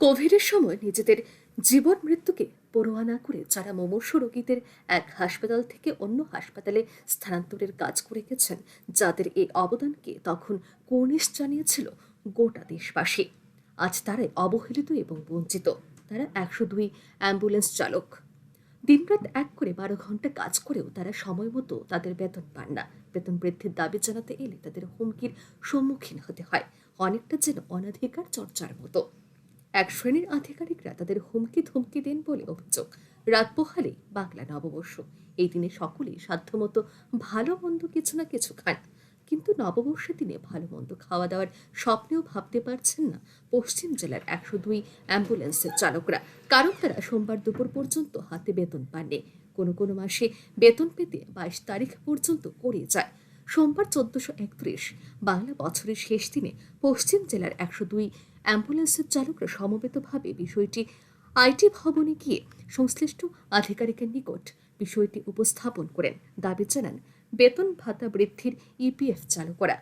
কোভিডের সময় নিজেদের জীবন মৃত্যুকে পরোয়া না করে যারা মুমূর্ষু রোগীদের এক হাসপাতাল থেকে অন্য হাসপাতালে স্থানান্তরের কাজ করে গেছেন, যাদের এই অবদানকে তখন কর্নিশ জানিয়েছিল গোটা দেশবাসী। আজ তারাই অবহেলিত এবং বঞ্চিত। তারা একশো দুই অ্যাম্বুলেন্স চালক। দিনরাত এক করে বারো ঘণ্টা কাজ করেও তারা সময় মতো তাদের বেতন পান না। বেতন বৃদ্ধির দাবি জানাতে এলে তাদের হুমকির সম্মুখীন হতে হয়। অনেকটা যেন অনাধিকার চর্চার মতো। এক শ্রেণির আধিকারিকরা তাদের হুমকি ধুমকি দেন বলে অভিযোগ। রাত পোহালেই বাংলা নববর্ষ। এই দিনে সকলেই সাধ্যমতো ভালো মন্দ কিছু না কিছু খান। কিন্তু নববর্ষের দিনে ভালো মন্দ খাওয়া দাওয়ার স্বপ্নেও ভাবতে পারছেন না পশ্চিম জেলার একশো দুই অ্যাম্বুলেন্সের চালকরা। কারণ তারা সোমবার দুপুর পর্যন্ত হাতে বেতন পাননি। কোনো কোনো মাসে বেতন পেতে বাইশ তারিখ পর্যন্ত করে যায়। সোমবার চোদ্দশো একত্রিশ, বাংলা বছরের শেষ দিনে পশ্চিম জেলার একশো দুই অ্যাম্বুলেন্সের চালকরা সমবেতভাবে বিষয়টি আইটি ভবনে গিয়ে সংশ্লিষ্ট আধিকারিকের নিকট বিষয়টি উপস্থাপন করেন। দাবি জানান, বেতন ভাতা বৃদ্ধির ইপিএফ চালু করা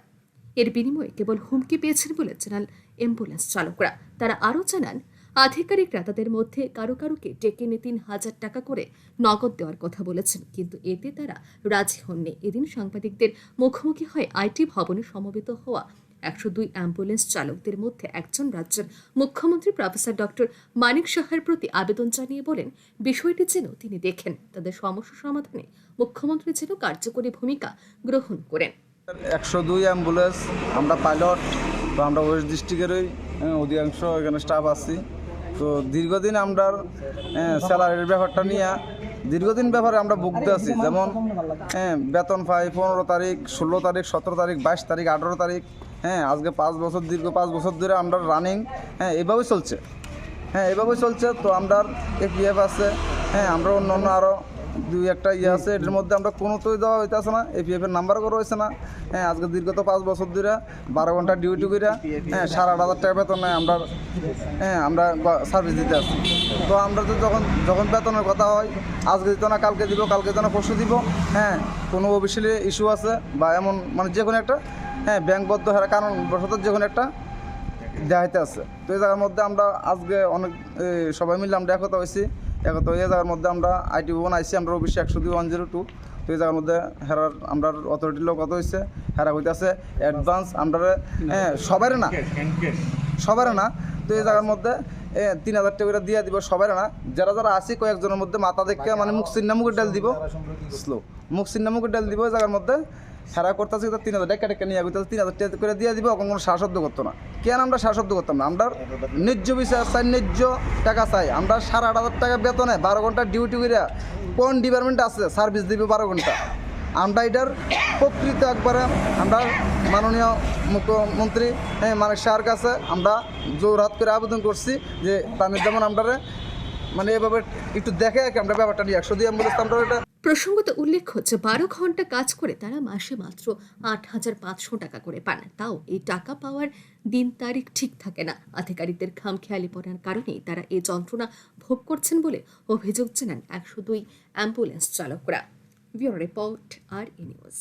এর বিনিময়ে কেবল হুমকি পেয়েছেন বলে জানান অ্যাম্বুলেন্স চালকরা। তারা আরও জানান, আধিকারিকরা তাদের মধ্যে কারও কারোকে ডেকে এনে তিন হাজার টাকা করে নগদ দেওয়ার কথা বলেছেন, কিন্তু এতে তারা রাজি হননি। এদিন সাংবাদিকদের মুখোমুখি হয় আইটি ভবনে সমবেত হওয়া একশো দুই অ্যাম্বুলেন্স চালকদের মধ্যে একজন রাজ্যের মুখ্যমন্ত্রী প্রফেসর ডক্টর মানিক সাহার প্রতি আবেদন জানিয়ে বলেন বিষয়টি যেন তিনি দেখেন তাদের সমস্যা সমাধানে মুখ্যমন্ত্রী যেন কার্যকরী ভূমিকা গ্রহণ করেন। একশো দুই অ্যাম্বুলেন্স আমরা পাইলট তো আমরা ওয়েস্ট ডিস্ট্রিক্টেরই হ্যাঁ, অধিকাংশ এখানে স্টাফ আছি। তো দীর্ঘদিন আমরা স্যালারির ব্যাপারটা নিয়ে দীর্ঘদিন ব্যাপারে আমরা ভুগতে আছি। যেমন হ্যাঁ বেতন পাই পনেরো তারিখ ষোলো তারিখ সতেরো তারিখ বাইশ তারিখ আঠেরো তারিখ হ্যাঁ আজকে পাঁচ বছর, দীর্ঘ পাঁচ বছর ধরে আমরা রানিং হ্যাঁ এভাবেই চলছে। হ্যাঁ এভাবেই চলছে, তো আমরা এফ আছে হ্যাঁ আমরা অন্য অন্য আরও দুই একটা ইয়ে আছে, এটার মধ্যে আমরা কোনোতেই দেওয়া হইতেছে না এপিএফ এর নাম্বার করা হয়েছে না। হ্যাঁ আজকে দীর্ঘত পাঁচ বছর ধরে বারো ঘণ্টা ডিউটি করে হ্যাঁ সাড়ে আট হাজার টাকা বেতন আমরা হ্যাঁ আমরা সার্ভিস দিতে আসি তো আমরা তো যখন যখন বেতনের কথা হয়, আজকে দিত না, কালকে দিব, কালকে দিত না, পরশু দিব হ্যাঁ কোনো অফিসিয়ালি ইস্যু আছে বা এমন মানে যে কোনো একটা হ্যাঁ ব্যাংকবদ্ধ হারা কারণ বশত যে কোনো একটা দেখাইতে আছে তো এই জায়গার মধ্যে আমরা আজকে অনেক সবাই মিলে আমরা একতা হয়েছি একতা হয়ে এই জায়গার মধ্যে আমরা আইটি ভবন আইসি আমরা অফিসে একশো দুই ওয়ান জিরো টু তো এই জায়গার মধ্যে হেরার আমরা অথরিটির লোক কত হয়েছে হেরা হইতেছে অ্যাডভান্স আমরা হ্যাঁ সবাই না। সবার না। তো এই জায়গার মধ্যে তিন হাজার টাকা করে দিয়ে দিব সবার না। যারা যারা আসি কয়েকজনের মধ্যে মাথা দেখে মানে মুখ চিন্না মুখের ডাল দিব। স্লো মুখ চিন্না মুখের ডাল দিব এই জায়গার মধ্যে। সারা করতেছে তো তিন হাজার টাকা টাকা নিয়ে আগে তিন হাজার টাকা করে দিয়ে দিব, এখন কোনো শ্বাসব্দ করতো না। কেন আমরা শ্বাসব্দ করতাম না? আমরা ন্যায্য বিচার চাই, ন্যায্য টাকা চাই। আমরা সাড়ে আট হাজার টাকা বেতনে বারো ঘণ্টা ডিউটি করে কোন ডিপার্টমেন্ট আছে সার্ভিস দিবে বারো ঘণ্টা। আমরা এটার প্রকৃত একবারে আমরা মাননীয় মুখ্যমন্ত্রী হ্যাঁ শাহর কাছে আমরা জোর হাত করে আবেদন করছি যে তাদের যেমন আমরা মানে এভাবে একটু দেখে আমরা ব্যাপারটা নিয়ে। একশো দিয়ে অ্যাম্বুলেন্স আমরা এটা প্রসঙ্গত উল্লেখ হচ্ছে, বারো ঘণ্টা কাজ করে তারা মাসে মাত্র আট হাজার পাঁচশো টাকা করে পান। তাও এই টাকা পাওয়ার দিন তারিখ ঠিক থাকে না। আধিকারিকদের খামখেয়ালি পড়ার কারণেই তারা এই যন্ত্রণা ভোগ করছেন বলে অভিযোগ জানান একশো দুই অ্যাম্বুলেন্স চালকরা। Bureau report, R news.